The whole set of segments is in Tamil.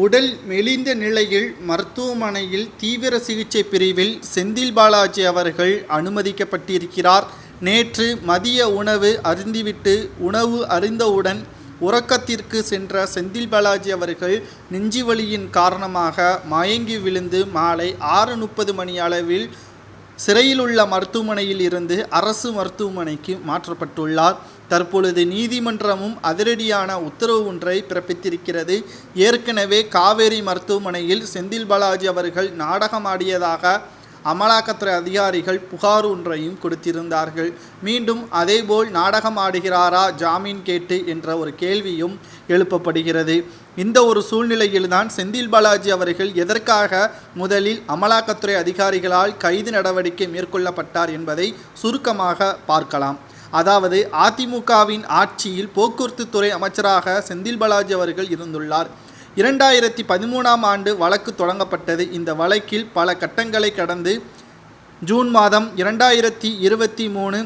உடல் மெலிந்த நிலையில் மருத்துவமனையில் தீவிர சிகிச்சை பிரிவில் செந்தில் பாலாஜி அவர்கள் அனுமதிக்கப்பட்டிருக்கிறார். நேற்று மதிய உணவு அருந்திவிட்டு உணவு அருந்தவுடன் உறக்கத்திற்கு சென்ற செந்தில் பாலாஜி அவர்கள் நெஞ்சுவலியின் காரணமாக மயங்கி விழுந்து மாலை ஆறு முப்பது மணி அளவில் சிறையில் உள்ள மருத்துவமனையில் இருந்து அரசு மருத்துவமனைக்கு மாற்றப்பட்டுள்ளார். தற்பொழுது நீதிமன்றமும் அதிரடியான உத்தரவு ஒன்றை பிறப்பித்திருக்கிறது. ஏற்கனவே காவேரி மருத்துவமனையில் செந்தில் பாலாஜி அவர்கள் நாடகமாடியதாக அமலாக்கத்துறை அதிகாரிகள் புகார் ஒன்றையும் கொடுத்திருந்தார்கள். மீண்டும் அதேபோல் நாடகம் ஆடுகிறாரா ஜாமீன் கேட்டு என்ற ஒரு கேள்வியும் எழுப்பப்படுகிறது. இந்த ஒரு சூழ்நிலையில்தான் செந்தில் பாலாஜி அவர்கள் எதற்காக முதலில் அமலாக்கத்துறை அதிகாரிகளால் கைது நடவடிக்கை மேற்கொள்ளப்பட்டார் என்பதை சுருக்கமாக பார்க்கலாம். அதாவது அதிமுகவின் ஆட்சியில் போக்குவரத்து துறை அமைச்சராக செந்தில் பாலாஜி அவர்கள் இருந்துள்ளார். இரண்டாயிரத்தி பதிமூணாம் ஆண்டு வழக்கு தொடங்கப்பட்டது. இந்த வழக்கில் பல கட்டங்களை கடந்து ஜூன் மாதம் இரண்டாயிரத்தி இருபத்தி மூணு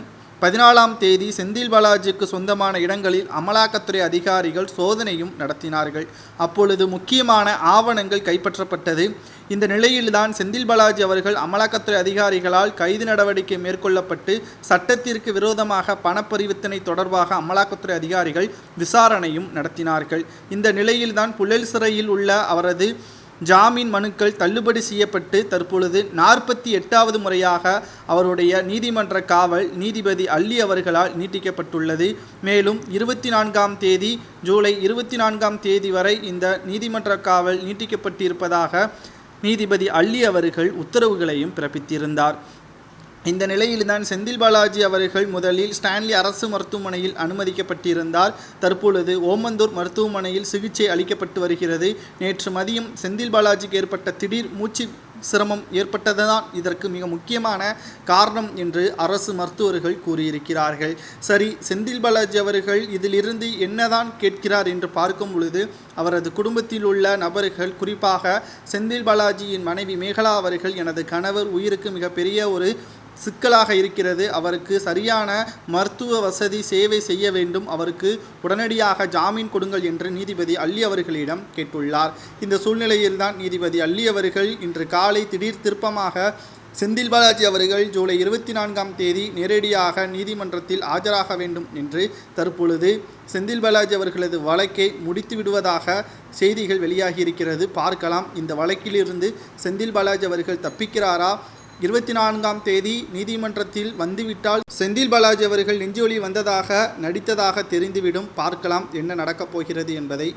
பதினாலாம் தேதி செந்தில் பாலாஜிக்கு சொந்தமான இடங்களில் அமலாக்கத்துறை அதிகாரிகள் சோதனையும் நடத்தினார்கள். அப்பொழுது முக்கியமான ஆவணங்கள் கைப்பற்றப்பட்டது. இந்த நிலையில்தான் செந்தில் பாலாஜி அவர்கள் அமலாக்கத்துறை அதிகாரிகளால் கைது நடவடிக்கை மேற்கொள்ளப்பட்டு சட்டத்திற்கு விரோதமாக பணப்பரிவர்த்தனை தொடர்பாக அமலாக்கத்துறை அதிகாரிகள் விசாரணையும் நடத்தினார்கள். இந்த நிலையில்தான் புழல் சிறையில் உள்ள அவரது ஜாமீன் மனுக்கள் தள்ளுபடி செய்யப்பட்டு தற்பொழுது நாற்பத்தி எட்டாவது முறையாக அவருடைய நீதிமன்ற காவல் நீதிபதி அள்ளி அவர்களால் நீட்டிக்கப்பட்டுள்ளது. மேலும் இருபத்தி நான்காம் தேதி ஜூலை இருபத்தி நான்காம் தேதி வரை இந்த நீதிமன்ற காவல் நீட்டிக்கப்பட்டிருப்பதாக நீதிபதி அள்ளி அவர்கள் உத்தரவுகளையும் பிறப்பித்திருந்தார். இந்த நிலையில்தான் செந்தில் பாலாஜி அவர்கள் முதலில் ஸ்டான்லி அரசு மருத்துவமனையில் அனுமதிக்கப்பட்டிருந்தார். தற்பொழுது ஓமந்தூர் மருத்துவமனையில் சிகிச்சை அளிக்கப்பட்டு வருகிறது. நேற்று மதியம் செந்தில் பாலாஜிக்கு ஏற்பட்ட திடீர் மூச்சு சிரமம் ஏற்பட்டதுதான். இதற்கு மிக முக்கியமான காரணம் என்று அரசு மருத்துவர்கள் கூறியிருக்கிறார்கள். சரி செந்தில் பாலாஜி அவர்கள் இதிலிருந்து என்னதான் கேட்கிறார் என்று பார்க்கும் பொழுது அவரது குடும்பத்தில் உள்ள நபர்கள் குறிப்பாக செந்தில் பாலாஜியின் மனைவி மேகலா அவர்கள் எனது கணவர் உயிருக்கு மிகப்பெரிய ஒரு சிக்கலாக இருக்கிறது. அவருக்கு சரியான மருத்துவ வசதி சேவை செய்ய வேண்டும். அவருக்கு உடனடியாக ஜாமீன் கொடுங்கள் என்று நீதிபதி அள்ளி அவர்களிடம் கேட்டுள்ளார். இந்த சூழ்நிலையில்தான் நீதிபதி அள்ளி அவர்கள் இன்று காலை திடீர் திருப்பமாக செந்தில் பாலாஜி அவர்கள் ஜூலை இருபத்தி நான்காம் தேதி நேரடியாக நீதிமன்றத்தில் ஆஜராக வேண்டும் என்று தற்பொழுது செந்தில் பாலாஜி அவர்களது வழக்கை முடித்து விடுவதாக செய்திகள் வெளியாகியிருக்கிறது பார்க்கலாம் இந்த வழக்கிலிருந்து செந்தில் பாலாஜி அவர்கள் தப்பிக்கிறாரா? இருபத்தி நான்காம் தேதி நீதிமன்றத்தில் வந்துவிட்டால் செந்தில் பாலாஜி அவர்கள் நெஞ்சுவலி வந்ததாக நடித்ததாக தெரிந்துவிடும். பார்க்கலாம் என்ன நடக்கப் போகிறது என்பதை.